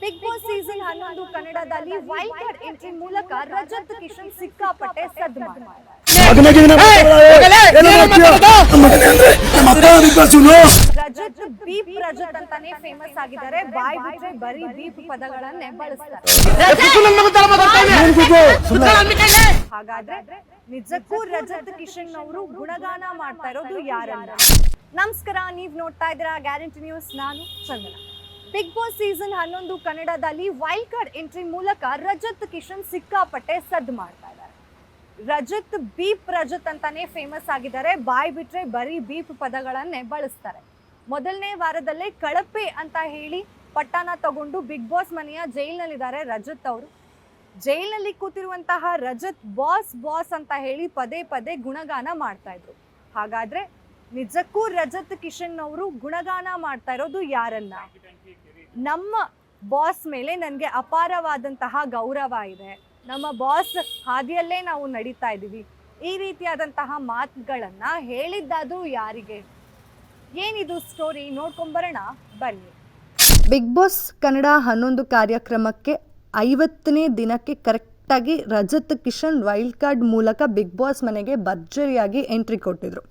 Big boss season ಹನ್ನೊಂದು ಕನ್ನಡದಲ್ಲಿ wild card entry ಮೂಲಕ ರಜತ್, ಕಿಶನ್ ಸಿಕ್ಕಾಪಟ್ಟೆ ಸದ್ದು ರಜತ್, ಬೀಪ್ ರಜತ್ ಅಂತಾನೆ ಫೇಮಸ್ ಆಗಿದ್ದಾರೆ. ಬಾಯ್ ಬಿಟ್ರೆ ಬರೀ ಬೀಪ್ ಪದಗಳನ್ನೇ ಬಳಸ್ತಾರೆ. ಹಾಗಾದ್ರೆ ನಿಜಕ್ಕೂ ರಜತ್, ಕಿಶನ್ ಅವರು ಗುಣಗಾನ ಮಾಡ್ತಾ ಇರೋದು ಯಾರನ್ನ? ನಮಸ್ಕಾರ, ನೀವ್ ನೋಡ್ತಾ ಇದ್ದೀರಾ ಗ್ಯಾರಂಟಿ ನ್ಯೂಸ್. ನಾನು ಚಂದನ. ಬಿಗ್ ಬಾಸ್ ಸೀಸನ್ ಹನ್ನೊಂದು ಕನ್ನಡದಲ್ಲಿ ವೈಲ್ಡ್ ಕಾರ್ಡ್ ಎಂಟ್ರಿ ಮೂಲಕ ರಜತ್ ಕಿಶನ್ ಸಿಕ್ಕಾಪಟ್ಟೆ ಸದ್ದು ಮಾಡ್ತಾ ಇದ್ದಾರೆ. ರಜತ್ ಬೀಪ್ ರಜತ್ ಅಂತಾನೆ ಫೇಮಸ್ ಆಗಿದ್ದಾರೆ. ಬಾಯ್ ಬಿಟ್ರೆ ಬರೀ ಬೀಪ್ ಪದಗಳನ್ನೇ ಬಳಸ್ತಾರೆ. ಮೊದಲನೇ ವಾರದಲ್ಲೇ ಕಳಪೆ ಅಂತ ಹೇಳಿ ಪಟ್ಟಾನ ತಗೊಂಡು ಬಿಗ್ ಬಾಸ್ ಮನೆಯ ಜೈಲ್ನಲ್ಲಿದ್ದಾರೆ ರಜತ್ ಅವರು. ಜೈಲಿನಲ್ಲಿ ಕೂತಿರುವಂತಹ ರಜತ್ ಬಾಸ್ ಬಾಸ್ ಅಂತ ಹೇಳಿ ಪದೇ ಪದೇ ಗುಣಗಾನ ಮಾಡ್ತಾ ಇದ್ರು. ಹಾಗಾದ್ರೆ ನಿಜಕ್ಕೂ ರಜತ್ ಕಿಶನ್ ಅವರು ಗುಣಗಾನ ಮಾಡ್ತಾ ಇರೋದು ಯಾರನ್ನ ನಮ್ಮ ಬಾಸ್ ಮೇಲೆ ನನಗೆ ಅಪಾರವಾದಂತಹ ಗೌರವ ಇದೆ. ನಮ್ಮ ಬಾಸ್ ಹಾದಿಯಲ್ಲೇ ನಾವು ನಡೀತಾ ಇದ್ದೀವಿ. ಈ ರೀತಿಯಾದಂತಹ ಮಾತುಗಳನ್ನ ಹೇಳಿದ್ದಾದರೂ ಯಾರಿಗೆ? ಏನಿದು ಸ್ಟೋರಿ ನೋಡ್ಕೊಂಬರೋಣ. ಬನ್ನಿ. ಬಿಗ್ ಬಾಸ್ ಕನ್ನಡ ಹನ್ನೊಂದು ಕಾರ್ಯಕ್ರಮಕ್ಕೆ ಐವತ್ತನೇ ದಿನಕ್ಕೆ ಕರೆಕ್ಟಾಗಿ ರಜತ್ ಕಿಶನ್ ವೈಲ್ಡ್ ಕಾರ್ಡ್ ಮೂಲಕ ಬಿಗ್ ಬಾಸ್ ಮನೆಗೆ ಭರ್ಜರಿಯಾಗಿ ಎಂಟ್ರಿ ಕೊಟ್ಟಿದ್ರು.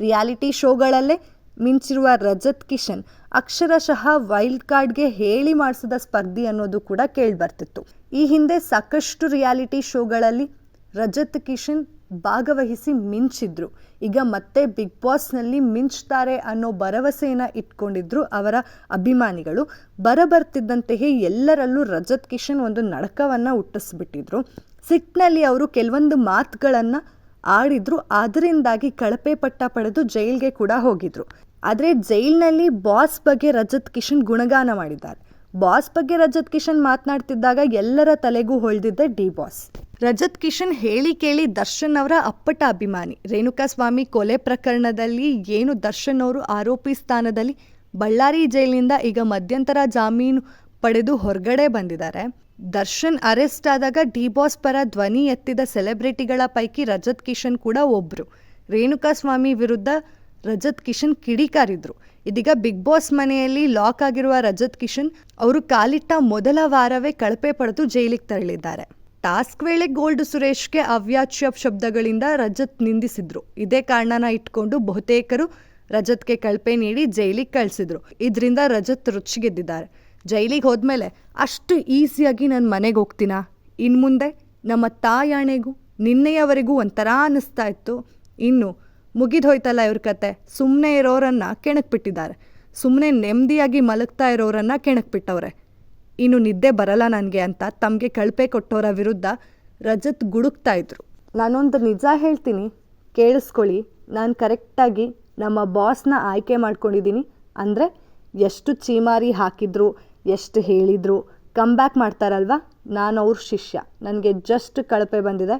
ರಿಯಾಲಿಟಿ ಶೋಗಳಲ್ಲೇ ಮಿಂಚಿರುವ ರಜತ್ ಕಿಶನ್ ಅಕ್ಷರಶಃ ವೈಲ್ಡ್ ಕಾರ್ಡ್ಗೆ ಹೇಳಿ ಮಾಡಿಸಿದ ಸ್ಪರ್ಧಿ ಅನ್ನೋದು ಕೂಡ ಕೇಳಿಬರ್ತಿತ್ತು. ಈ ಹಿಂದೆ ಸಾಕಷ್ಟು ರಿಯಾಲಿಟಿ ಶೋಗಳಲ್ಲಿ ರಜತ್ ಕಿಶನ್ ಭಾಗವಹಿಸಿ ಮಿಂಚಿದ್ರು. ಈಗ ಮತ್ತೆ ಬಿಗ್ ಬಾಸ್ನಲ್ಲಿ ಮಿಂಚ್ತಾರೆ ಅನ್ನೋ ಭರವಸೆಯನ್ನು ಇಟ್ಕೊಂಡಿದ್ರು ಅವರ ಅಭಿಮಾನಿಗಳು. ಬರಬರ್ತಿದ್ದಂತೆಯೇ ಎಲ್ಲರಲ್ಲೂ ರಜತ್ ಕಿಶನ್ ಒಂದು ನಡಕವನ್ನು ಹುಟ್ಟಿಸ್ಬಿಟ್ಟಿದ್ರು. ಸಿಟ್ನಲ್ಲಿ ಅವರು ಕೆಲವೊಂದು ಮಾತುಗಳನ್ನು ಆಡಿದ್ರು, ಅದರಿಂದಾಗಿ ಕಳಪೆ ಪಟ್ಟ ಪಡೆದು ಜೈಲ್ಗೆ ಕೂಡ ಹೋಗಿದ್ರು. ಆದರೆ ಜೈಲ್ನಲ್ಲಿ ಬಾಸ್ ಬಗ್ಗೆ ರಜತ್ ಕಿಶನ್ ಗುಣಗಾನ ಮಾಡಿದ್ದಾರೆ. ಬಾಸ್ ಬಗ್ಗೆ ರಜತ್ ಕಿಶನ್ ಮಾತನಾಡ್ತಿದ್ದಾಗ ಎಲ್ಲರ ತಲೆಗೂ ಹೊಳೆದಿದ್ದೆ ಡಿ ಬಾಸ್. ರಜತ್ ಕಿಶನ್ ಹೇಳಿ ಕೇಳಿ ದರ್ಶನ್ ಅವರ ಅಪ್ಪಟ ಅಭಿಮಾನಿ. ರೇಣುಕಾಸ್ವಾಮಿ ಕೊಲೆ ಪ್ರಕರಣದಲ್ಲಿ ಏನು ದರ್ಶನ್ ಅವರು ಆರೋಪಿ ಸ್ಥಾನದಲ್ಲಿ ಬಳ್ಳಾರಿ ಜೈಲಿನಿಂದ ಈಗ ಮಧ್ಯಂತರ ಜಾಮೀನು ಪಡೆದು ಹೊರಗಡೆ ಬಂದಿದ್ದಾರೆ. ದರ್ಶನ್ ಅರೆಸ್ಟ್ ಆದಾಗ ಡಿ ಬಾಸ್ ಪರ ಧ್ವನಿ ಎತ್ತಿದ ಸೆಲೆಬ್ರಿಟಿಗಳ ಪೈಕಿ ರಜತ್ ಕಿಶನ್ ಕೂಡ ಒಬ್ರು. ರೇಣುಕಾಸ್ವಾಮಿ ವಿರುದ್ಧ ರಜತ್ ಕಿಶನ್ ಕಿಡಿಕಾರಿದ್ರು. ಇದೀಗ ಬಿಗ್ ಬಾಸ್ ಮನೆಯಲ್ಲಿ ಲಾಕ್ ಆಗಿರುವ ರಜತ್ ಕಿಶನ್ ಅವರು ಕಾಲಿಟ್ಟ ಮೊದಲ ವಾರವೇ ಕಳಪೆ ಪಡೆದು ಜೈಲಿಗೆ ತೆರಳಿದ್ದಾರೆ. ಟಾಸ್ಕ್ ವೇಳೆ ಗೋಲ್ಡ್ ಸುರೇಶ್ಗೆ ಅವ್ಯಾಚ್ಯ ಶಬ್ದಗಳಿಂದ ರಜತ್ ನಿಂದಿಸಿದ್ರು. ಇದೇ ಕಾರಣನ ಇಟ್ಕೊಂಡು ಬಹುತೇಕರು ರಜತ್ಗೆ ಕಳಪೆ ನೀಡಿ ಜೈಲಿಗೆ ಕಳಿಸಿದ್ರು. ಇದರಿಂದ ರಜತ್ ರುಚಿಗೆದ್ದಿದ್ದಾರೆ. ಜೈಲಿಗೆ ಹೋದ್ಮೇಲೆ ಅಷ್ಟು ಈಸಿಯಾಗಿ ನಾನು ಮನೆಗೆ ಹೋಗ್ತೀನಾ? ಇನ್ನು ಮುಂದೆ ನಮ್ಮ ತಾಯಾಣೆಗೂ, ನಿನ್ನೆಯವರೆಗೂ ಒಂಥರ ಅನ್ನಿಸ್ತಾ ಇತ್ತು. ಇನ್ನು ಮುಗಿದೋಯ್ತಲ್ಲ ಇವ್ರ ಕತೆ. ಸುಮ್ಮನೆ ಇರೋರನ್ನ ಕೆಣಕ್ಬಿಟ್ಟಿದ್ದಾರೆ. ಸುಮ್ಮನೆ ನೆಮ್ಮದಿಯಾಗಿ ಮಲಗ್ತಾ ಇರೋರನ್ನ ಕೆಣಕ್ಬಿಟ್ಟವ್ರೆ. ಇನ್ನು ನಿದ್ದೆ ಬರಲ್ಲ ನನಗೆ ಅಂತ ತಮಗೆ ಕಳಪೆ ಕೊಟ್ಟವರ ವಿರುದ್ಧ ರಜತ್ ಗುಡುಕ್ತಾ ಇದ್ರು. ನಾನೊಂದು ನಿಜ ಹೇಳ್ತೀನಿ. ಕೇಳಿಸ್ಕೊಳ್ಳಿ. ನಾನು ಕರೆಕ್ಟಾಗಿ ನಮ್ಮ ಬಾಸ್ನ ಆಯ್ಕೆ ಮಾಡ್ಕೊಂಡಿದ್ದೀನಿ. ಅಂದರೆ ಎಷ್ಟು ಚೀಮಾರಿ ಹಾಕಿದ್ರು ಎಷ್ಟು ಹೇಳಿದ್ರು ಕಮ್ ಬ್ಯಾಕ್ ಮಾಡ್ತಾರಲ್ವ? ನಾನು ಅವ್ರ ಶಿಷ್ಯ. ನನಗೆ ಜಸ್ಟ್ ಕಳಪೆ ಬಂದಿದೆ.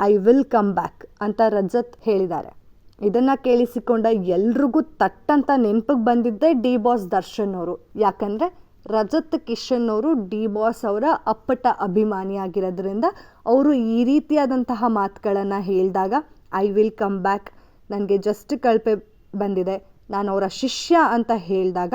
ಐ ವಿಲ್ ಕಮ್ ಬ್ಯಾಕ್ ಅಂತ ರಜತ್ ಹೇಳಿದ್ದಾರೆ ಇದನ್ನು ಕೇಳಿಸಿಕೊಂಡ ಎಲ್ರಿಗೂ ತಟ್ಟಂತ ನೆನಪಿಗೆ ಬಂದಿದ್ದೇ ಡಿ ಬಾಸ್ ದರ್ಶನ್ ಅವರು. ಯಾಕಂದರೆ ರಜತ್ ಕಿಶನ್ ಅವರು ಡಿ ಬಾಸ್ ಅವರ ಅಪ್ಪಟ ಅಭಿಮಾನಿ ಆಗಿರೋದ್ರಿಂದ ಅವರು ಈ ರೀತಿಯಾದಂತಹ ಮಾತುಗಳನ್ನು ಹೇಳಿದಾಗ ಐ ವಿಲ್ ಕಮ್ ಬ್ಯಾಕ್ ನನಗೆ ಜಸ್ಟ್ ಕಳಪೆ ಬಂದಿದೆ. ನಾನು ಅವರ ಶಿಷ್ಯ ಅಂತ ಹೇಳಿದಾಗ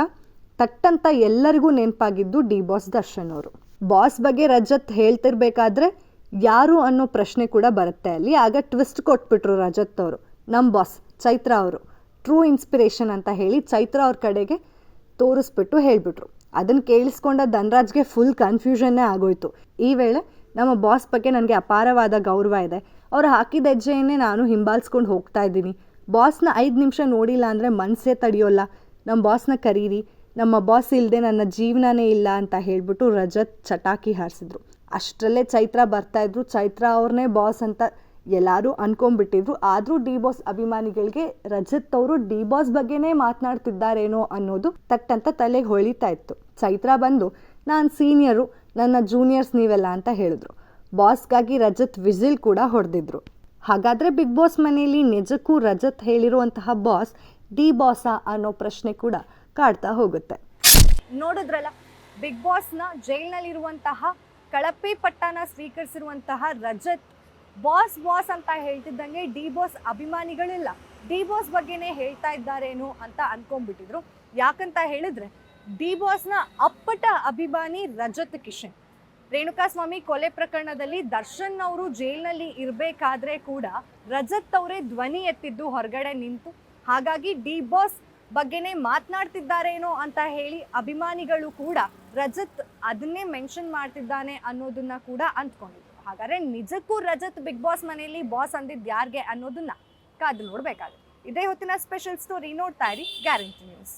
ತಟ್ಟಂತ ಎಲ್ಲರಿಗೂ ನೆನಪಾಗಿದ್ದು ಡಿ ಬಾಸ್ ದರ್ಶನ್ ಅವರು. ಬಾಸ್ ಬಗ್ಗೆ ರಜತ್ ಹೇಳ್ತಿರ್ಬೇಕಾದ್ರೆ ಯಾರು ಅನ್ನೋ ಪ್ರಶ್ನೆ ಕೂಡ ಬರುತ್ತೆ ಅಲ್ಲಿ. ಆಗ ಟ್ವಿಸ್ಟ್ ಕೊಟ್ಬಿಟ್ರು ರಜತ್ ಅವರು. ನಮ್ಮ ಬಾಸ್, ಚೈತ್ರ ಅವರು. ಟ್ರೂ ಇನ್ಸ್ಪಿರೇಷನ್ ಅಂತ ಹೇಳಿ ಚೈತ್ರ ಅವ್ರ ಕಡೆಗೆ ತೋರಿಸ್ಬಿಟ್ಟು ಹೇಳಿಬಿಟ್ರು. ಅದನ್ನು ಕೇಳಿಸ್ಕೊಂಡ ಧನ್ರಾಜ್ಗೆ ಫುಲ್ ಕನ್ಫ್ಯೂಷನ್ನೇ ಆಗೋಯ್ತು. ಈ ವೇಳೆ ನಮ್ಮ ಬಾಸ್ ಬಗ್ಗೆ ನನಗೆ ಅಪಾರವಾದ ಗೌರವ ಇದೆ. ಅವ್ರು ಹಾಕಿದ ಹೆಜ್ಜೆಯನ್ನೇ ನಾನು ಹಿಂಬಾಲಿಸ್ಕೊಂಡು ಹೋಗ್ತಾ ಇದ್ದೀನಿ. ಬಾಸ್ನ ಐದು ನಿಮಿಷ ನೋಡಿಲ್ಲ ಅಂದರೆ ಮನಸ್ಸೇ ತಡೆಯೋಲ್ಲ. ನಮ್ಮ ಬಾಸ್ನ ಕರೀರಿ. ನಮ್ಮ ಬಾಸ್ ಇಲ್ಲದೆ ನನ್ನ ಜೀವನನೇ ಇಲ್ಲ ಅಂತ ಹೇಳಿಬಿಟ್ಟು ರಜತ್ ಚಟಾಕಿ ಹಾರಿಸಿದ್ರು. ಅಷ್ಟರಲ್ಲೇ ಚೈತ್ರ ಬರ್ತಾಯಿದ್ರು ಚೈತ್ರ ಅವ್ರನ್ನೇ ಬಾಸ್ ಅಂತ ಎಲ್ಲರೂ ಅನ್ಕೊಂಡ್ಬಿಟ್ಟಿದ್ರು. ಆದರೂ ಡಿ ಬಾಸ್ ಅಭಿಮಾನಿಗಳಿಗೆ ರಜತ್ ಅವರು ಡಿ ಬಾಸ್ ಬಗ್ಗೆನೇ ಮಾತನಾಡ್ತಿದ್ದಾರೇನೋ ಅನ್ನೋದು ತಟ್ಟಂತ ತಲೆಗೆ ಹೊಳಿತಾ ಇತ್ತು. ಚೈತ್ರ ಬಂದು, ನಾನು ಸೀನಿಯರು ನನ್ನ ಜೂನಿಯರ್ಸ್ ನೀವೆಲ್ಲ ಅಂತ ಹೇಳಿದ್ರು. ಬಾಸ್ಗಾಗಿ ರಜತ್ ವಿಜಿಲ್ ಕೂಡ ಹೊಡೆದಿದ್ರು. ಹಾಗಾದರೆ ಬಿಗ್ ಬಾಸ್ ಮನೆಯಲ್ಲಿ ನಿಜಕ್ಕೂ ರಜತ್ ಹೇಳಿರುವಂತಹ ಬಾಸ್ ಡಿ ಬಾಸಾ ಅನ್ನೋ ಪ್ರಶ್ನೆ ಕೂಡ ಕಾಡ್ತಾ ಹೋಗುತ್ತೆ. ನೋಡಿದ್ರಲ್ಲ ಬಿಗ್ ಬಾಸ್ನ ಜೈಲ್ನಲ್ಲಿರುವಂತಹ ಕಳಪೆ ಪಟ್ಟನ ಸ್ವೀಕರಿಸಿರುವಂತಹ ರಜತ್ ಬಾಸ್ ಬಾಸ್ ಅಂತ ಹೇಳ್ತಿದ್ದಂಗೆ ಡಿ ಬಾಸ್ ಅಭಿಮಾನಿಗಳಿಲ್ಲ. ಡಿ ಬಾಸ್ ಬಗ್ಗೆನೇ ಹೇಳ್ತಾ ಇದ್ದಾರೇನೋ ಅಂತ ಅನ್ಕೊಂಡ್ಬಿಟ್ಟಿದ್ರು. ಯಾಕಂತ ಹೇಳಿದ್ರೆ ಡಿ ಬಾಸ್ನ ಅಪ್ಪಟ ಅಭಿಮಾನಿ ರಜತ್ ಕಿಶನ್. ರೇಣುಕಾಸ್ವಾಮಿ ಕೊಲೆ ಪ್ರಕರಣದಲ್ಲಿ ದರ್ಶನ್ ಅವರು ಜೈಲಿನಲ್ಲಿ ಇರಬೇಕಾದ್ರೆ ಕೂಡ ರಜತ್ ಅವರೇ ಧ್ವನಿ ಎತ್ತಿದ್ದು ಹೊರಗಡೆ ನಿಂತು. ಹಾಗಾಗಿ ಡಿ ಬಾಸ್ ಬಗ್ಗೆನೇ ಮಾತನಾಡ್ತಿದ್ದಾರೇನೋ ಅಂತ ಹೇಳಿ ಅಭಿಮಾನಿಗಳು ಕೂಡ ರಜತ್ ಅದನ್ನೇ ಮೆನ್ಷನ್ ಮಾಡ್ತಿದ್ದಾನೆ ಅನ್ನೋದನ್ನ ಕೂಡ ಅಂದ್ಕೊಂಡಿದ್ರು ಹಾಗಾದ್ರೆ ನಿಜಕ್ಕೂ ರಜತ್ ಬಿಗ್ ಬಾಸ್ ಮನೆಯಲ್ಲಿ ಬಾಸ್ ಅಂದಿದ್ದು ಯಾರಿಗೆ ಅನ್ನೋದನ್ನ ಕಾದು ನೋಡ್ಬೇಕಾಗುತ್ತೆ. ಇದೇ ಹೊತ್ತಿನ ಸ್ಪೆಷಲ್ ಸ್ಟೋರಿ ನೋಡ್ತಾ ಇರಿ ಗ್ಯಾರಂಟಿ ನ್ಯೂಸ್